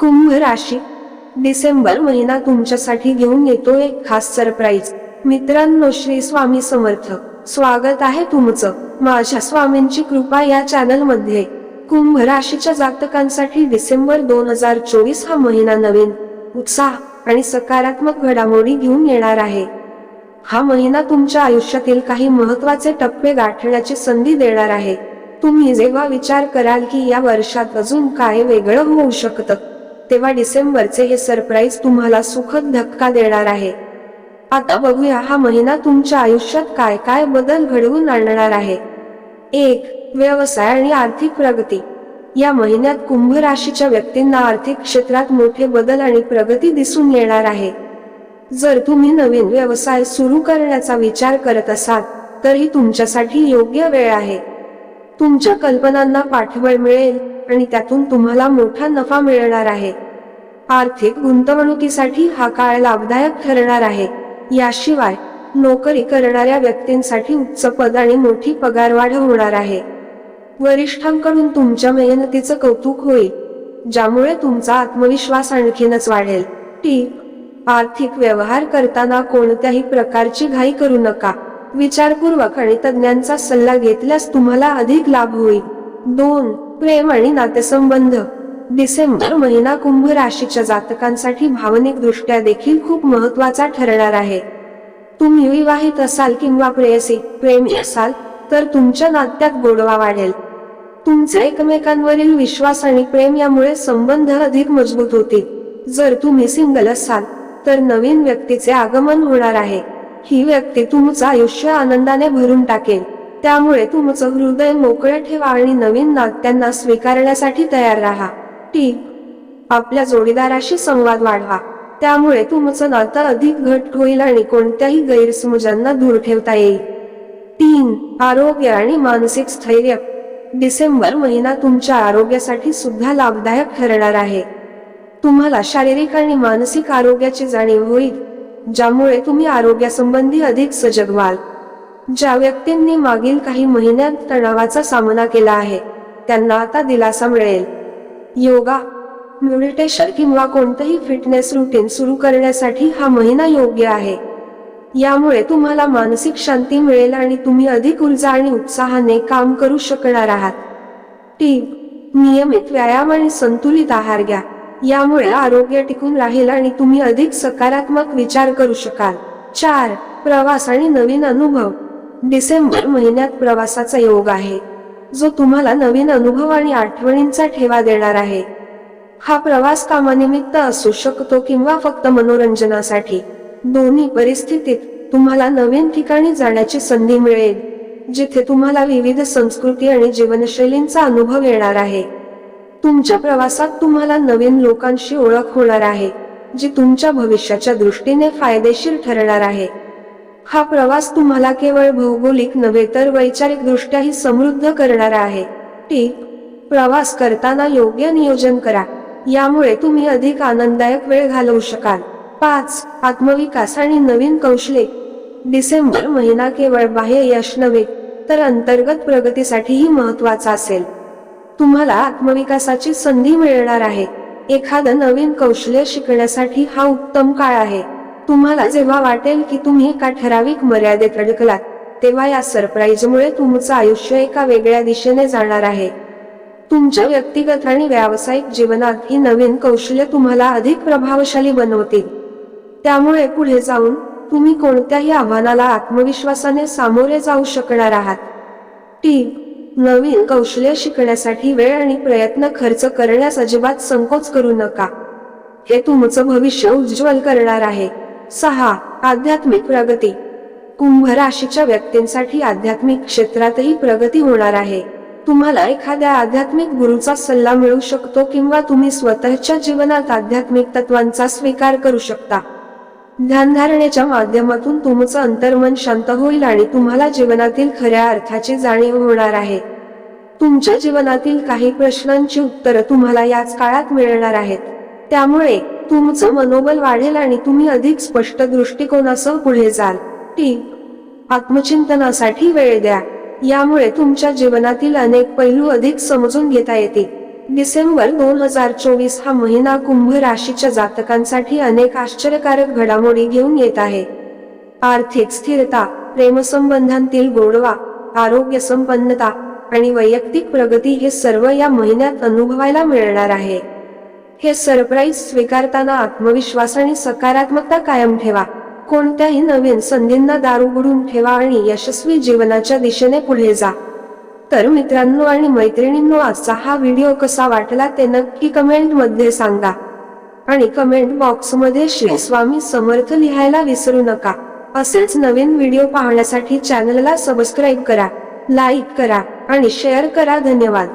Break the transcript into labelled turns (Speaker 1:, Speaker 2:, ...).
Speaker 1: कुंभ राशी. डिसेंबर महिना तुमच्यासाठी घेऊन येतो एक खास सरप्राईज. मित्रांनो श्री स्वामी समर्थ. स्वागत आहे तुमचं. माझ्या स्वामींची कृपा या चॅनलमध्ये कुंभ राशीच्या जातकांसाठी डिसेंबर दोन हजार चोवीस हा महिना नवीन. उत्साह आणि सकारात्मक घडामोडी घेऊन येणार आहे. हा महिना तुमच्या आयुष्यातील काही महत्त्वाचे टप्पे गाठण्याची संधी देणार आहे. तुम्ही जेव्हा विचार कराल की या वर्षात अजून काय वेगळं होऊ शकतं तेव्हा डिसेंबरचे हे सरप्राईज तुम्हाला सुखद धक्का देणार आहे. आता बघूया हा महिना तुमच्या आयुष्यात काय काय बदल घडवून आणणार आहे. एक व्यवसाय आणि आर्थिक प्रगती. या महिन्यात कुंभ राशीच्या व्यक्तींना आर्थिक क्षेत्रात मोठे बदल आणि प्रगती दिसून येणार आहे. जर तुम्ही नवीन व्यवसाय सुरू करण्याचा विचार करत असाल तर ही तुमच्यासाठी योग्य वेळ आहे. तुमच्या कल्पनांना पाठबळ मिळेल. आणि त्यातून तुम्हाला मोठा नफा मिळणार आहे. आर्थिक गुंतवणुकीसाठी हा काळ लाभदायक ठरणार आहे. याशिवाय नोकरी करणाऱ्या व्यक्तींसाठी उच्च पद आणि मोठी पगारवाढ होणार आहे. वरिष्ठांकडून तुमच्या मेहनतीचं कौतुक होईल ज्यामुळे तुमचा आत्मविश्वास आणखीनच वाढेल. टीप आर्थिक व्यवहार करताना कोणत्याही प्रकारची घाई करू नका. विचारपूर्वक आणि तज्ञांचा सल्ला घेतल्यास तुम्हाला अधिक लाभ होईल. दोन प्रेम आणि नातेसंबंध. डिसेंबर महिना कुंभ राशीच्या जातकांसाठी भावनिक दृष्ट्या देखील खूप महत्त्वाचा ठरणार आहे. तुम्ही विवाहित असाल किंवा प्रेयसी प्रेमी असाल तर तुमच्या नात्यात गोडवा वाढेल. तुमचा एकमेकांवरील विश्वास आणि प्रेम यामुळे संबंध अधिक मजबूत होतील. जर तुम्ही सिंगल असाल तर नवीन व्यक्तीचे आगमन होणार आहे. ही व्यक्ती तुमचं आयुष्य आनंदाने भरून टाकेल. त्यामुळे तुमचं हृदय मोकळे ठेवा आणि नवीन नात्यांना स्वीकारण्यासाठी तयार राहा. टीप. आपल्या जोडीदाराशी संवाद वाढवा. त्यामुळे तुमचं नातं अधिक घट होईल आणि कोणत्याही गैरसमजांना दूर ठेवता येईल. तीन. आरोग्य आणि मानसिक स्थैर्य. डिसेंबर महिना तुमच्या आरोग्यासाठी सुद्धा लाभदायक ठरणार आहे. तुम्हाला शारीरिक आणि मानसिक आरोग्याची जाणीव होईल ज्यामुळे तुम्ही आरोग्यासंबंधी अधिक सजग व्हाल. ज्या व्यक्तींनी मागील काही महिन्यात तणावाचा सामना केला आहे त्यांना आता दिलासा मिळेल. योगा मेडिटेशन किंवा कोणतंही फिटनेस रुटीन सुरू करण्यासाठी हा महिना योग्य आहे. यामुळे तुम्हाला मानसिक शांती मिळेल आणि तुम्ही अधिक ऊर्जा आणि उत्साहाने काम करू शकणार आहात. टीप नियमित व्यायाम आणि संतुलित आहार घ्या. यामुळे आरोग्य टिकून राहील आणि तुम्ही अधिक सकारात्मक विचार करू शकाल. चार प्रवास आणि नवीन अनुभव. डिसेंबर महिन्यात प्रवासाचा योग आहे जो तुम्हाला नवीन अनुभव आणि आठवणींचा ठेवा देणार आहे. हा प्रवास कामानिमित्त असू शकतो किंवा फक्त मनोरंजनासाठी. दोन्ही परिस्थितीत तुम्हाला नवीन ठिकाणी जाण्याची संधी मिळेल जिथे तुम्हाला विविध संस्कृती आणि जीवनशैलींचा अनुभव येणार आहे. तुमच्या प्रवासात तुम्हाला नवीन लोकांशी ओळख होणार आहे जी तुमच्या भविष्याच्या दृष्टीने फायदेशीर ठरणार आहे. हा प्रवास तुम्हाला केवळ भौगोलिक नव्हे तर वैचारिक दृष्ट्याही समृद्ध करणारा आहे. टीप प्रवास करताना योग्य नियोजन करा. यामुळे तुम्ही अधिक आनंददायक वेळ घालवू शकाल. पाच. आत्मविकास आणि नवीन कौशले डिसेंबर महिना केवळ बाह्य यश नव्हे तर अंतर्गत प्रगतीसाठीही महत्त्वाचा असेल. तुम्हाला आत्मविकासाची संधी मिळणार आहे. एखादं नवीन कौशल्य शिकण्यासाठी हा उत्तम काळ आहे. तुम्हाला जेव्हा वाटेल की तुम्ही एका ठराविक मर्यादेत अडकलात तेव्हा या सरप्राईजमुळे तुमचं आयुष्य एका वेगळ्या दिशेने जाणार आहे. तुमच्या व्यक्तिगत आणि व्यावसायिक जीवनात ही नवीन कौशल्य तुम्हाला अधिक प्रभावशाली बनवतील. त्यामुळे पुढे जाऊन तुम्ही कोणत्याही आव्हानाला आत्मविश्वासाने सामोरे जाऊ शकणार आहात. टीप नवीन कौशल्य शिकण्यासाठी वेळ आणि प्रयत्न खर्च करण्यास अजिबात संकोच करू नका. हे तुमचं भविष्य उज्ज्वल करणार आहे. सहा आध्यात्मिक प्रगती. कुंभ राशीच्या व्यक्तींसाठी आध्यात्मिक क्षेत्रातही प्रगती होणार आहे. तुम्हाला एखाद्या आध्यात्मिक गुरुचा सल्ला मिळू शकतो किंवा तुम्ही स्वतःच्या जीवनात आध्यात्मिक तत्वांचा स्वीकार करू शकता. ध्यानधारणेच्या माध्यमातून तुमचं अंतर्मन शांत होईल आणि तुम्हाला जीवनातील खऱ्या अर्थाची जाणीव होणार आहे. तुमच्या जीवनातील काही प्रश्नांची उत्तरं तुम्हाला याच काळात मिळणार आहेत. त्यामुळे तुमचं मनोबल वाढेल आणि तुम्ही अधिक स्पष्ट दृष्टिकोनासह पुढे जाल. टीप. आत्मचिंतनासाठी वेळ द्या. यामुळे तुमच्या जीवनातील अनेक पैलू अधिक समजून घेता येतील. डिसेंबर दोन हजार चोवीस हा महिना कुंभ राशीच्या जातकांसाठी अनेक आश्चर्यकारक घडामोडी घेऊन येत आहे. आर्थिक स्थिरता प्रेमसंबंधांतील गोडवा आरोग्य संपन्नता आणि वैयक्तिक प्रगती हे सर्व या महिन्यात अनुभवायला मिळणार आहे. हे सरप्राईज स्वीकारताना आत्मविश्वास आणि सकारात्मकता कायम ठेवा. कोणत्याही नवीन संधींना दार उघडून ठेवा आणि यशस्वी जीवनाच्या दिशेने पुढे जा. तर मित्रांनो आणि मैत्रिणींनो आजचा हा व्हिडिओ कसा वाटला ते नक्की कमेंटमध्ये सांगा. आणि कमेंट बॉक्समध्ये श्री स्वामी समर्थ लिहायला विसरू नका. असेच नवीन व्हिडिओ पाहण्यासाठी चॅनलला सबस्क्राईब करा लाईक करा आणि शेअर करा. धन्यवाद.